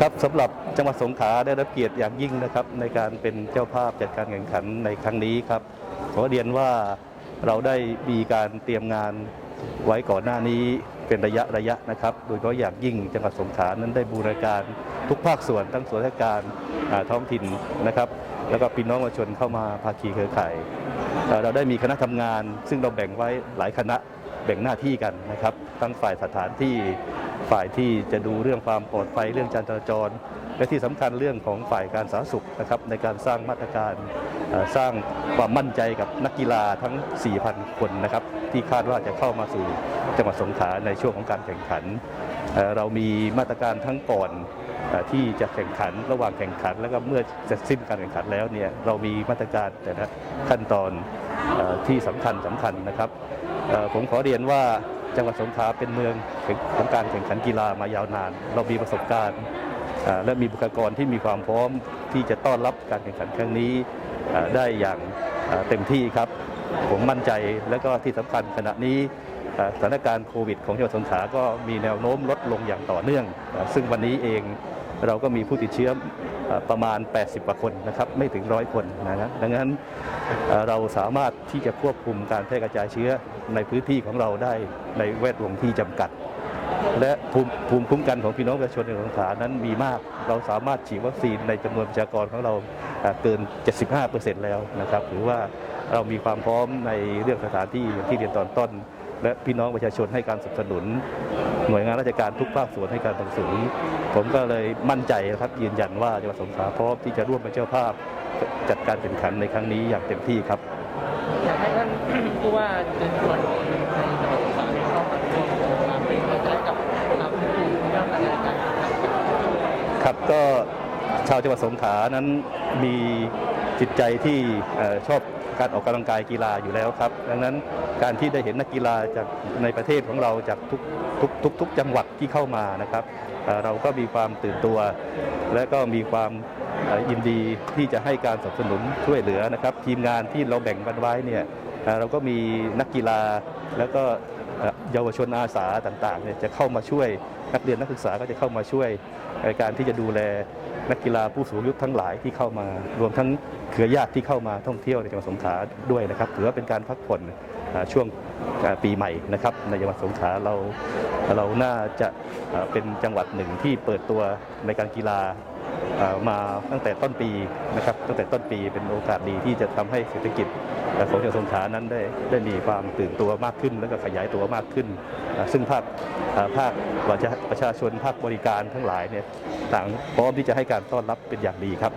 ครับสำหรับจังหวัดสงขลาได้รับเกียรติอย่างยิ่งนะครับ ในการเป็นเจ้าภาพจัดการแข่งขันในครั้งนี้ครับขอเรียนว่าเราได้มีการเตรียมงานไว้ก่อนหน้านี้เป็นระยะระยะนะครับ โดยเฉพาะอย่างยิ่งจังหวัดสงขลานั้นได้บูรณาการทุกภาคส่วนทั้งส่วนราชการท้องถิ่นนะครับ แล้วก็พี่น้องประชาชนเข้ามาภาคีเครือข่ายเอ่อเราได้มีคณะทำงาน ซึ่งเราแบ่งไว้หลายคณะ แบ่งหน้าที่กันนะครับ ทั้งฝ่ายสถานที่ฝ่ายที่จะดูเรื่องความปลอดภัยเรื่องการจราจร และที่สำคัญเรื่องของฝ่ายการสาธารณสุขนะครับในการสร้างมาตรการสร้างความมั่นใจกับนักกีฬาทั้ง 4,000 คนนะครับที่คาดว่าจะเข้ามาสู่จังหวัดสงขลาในช่วงของการแข่งขัน เรามีมาตรการทั้งก่อนที่จะแข่งขันระหว่างแข่งขัน แล้วก็เมื่อจะสิ้นการแข่งขันแล้วเนี่ยเรามีมาตรการแต่ละขั้นตอนที่สำคัญสำคัญนะครับ ผมขอเรียนว่าจังหวัดสงขลาเป็นเมืองของการแข่งขันกีฬามายาวนาน เรามีประสบการณ์และมีบุคลากรที่มีความพร้อมที่จะต้อนรับการแข่งขันครั้งนี้ได้อย่างเต็มที่ครับ ผมมั่นใจและก็ที่สำคัญขณะนี้สถานการณ์โควิด ของจังหวัดสงขลาก็มีแนวโน้มลดลงอย่างต่อเนื่อง ซึ่งวันนี้เองเราก็มีผู้ติดเชื้อ ประมาณ 80กว่าคนนะครับไม่ถึงร้อยคนนะครับดังนั้นเราสามารถที่จะควบคุมการแพร่กระจายเชื้อในพื้นที่ของเราได้ในแวดวงที่จำกัด และภูมิภูมิคุ้มกันของพี่น้องประชาชนในสงขลานั้นมีมาก เราสามารถฉีดวัคซีนในจำนวนประชากรของเราเอ่อเกิน 75%แล้วนะครับถือว่าเรามีความพร้อมในเรื่องสถานที่ที่เรียนตอนต้นและพี่น้องประชาชนให้การสนับสนุน หน่วยงานราชการทุกภาคส่วนให้การสนับสนุนผมก็เลยมั่นใจนะครับยืนยันว่าจังหวัดสงขลาพร้อมที่จะร่วมเป็นเจ้าภาพจัดการแข่งขันในครั้งนี้อย่างเต็มที่ครับอยากให้ท่านผู้ว่าเชิญชวนคนในจังหวัดสงขลาให้เข้ามาร่วมโครงการเป็นกำลังใจกับทางผู้ถูกเรื่องการจัดการแข่งขันครับก็ชาวจังหวัดสงขลานั้นมีจิตใจที่เอ่อชอบ การออกกำลังกายกีฬาอยู่แล้วครับ ดังนั้นการที่ได้เห็นนักกีฬาจากในประเทศของเราจากทุกทุกทุกทุกจังหวัดที่เข้ามานะครับ เราก็มีความตื่นตัว และก็มีความยินดีที่จะให้การสนับสนุนช่วยเหลือนะครับ ทีมงานที่เราแบ่งกันไว้เนี่ยเราก็มีนักกีฬาแล้วก็ เยาวชนอาสาต่างๆเนี่ยจะเข้ามาช่วยนักเรียนนักศึกษาก็จะเข้ามาช่วยในการที่จะดูแลนักกีฬาผู้สูงอายุทั้งหลายที่เข้ามารวมทั้งเครือญาติที่เข้ามาท่องเที่ยวในจังหวัดสงขลาด้วยนะครับถือว่าเป็นการพักผ่อนช่วงปีใหม่นะครับในจังหวัดสงขลาเราเราน่าจะเป็นจังหวัดหนึ่งที่เปิดตัวในการกีฬา มาตั้งแต่ต้นปีนะครับตั้งแต่ต้นปีเป็นโอกาสดีที่จะทำให้เศรษฐกิจของจังหวัดสงขลานั้นได้ได้มีความตื่นตัวมากขึ้น แล้วก็ขยายตัวมากขึ้น ซึ่งภาคภาคประชาประชาชนภาคบริการทั้งหลายเนี่ยต่างพร้อมที่จะให้การต้อนรับเป็นอย่างดีครับ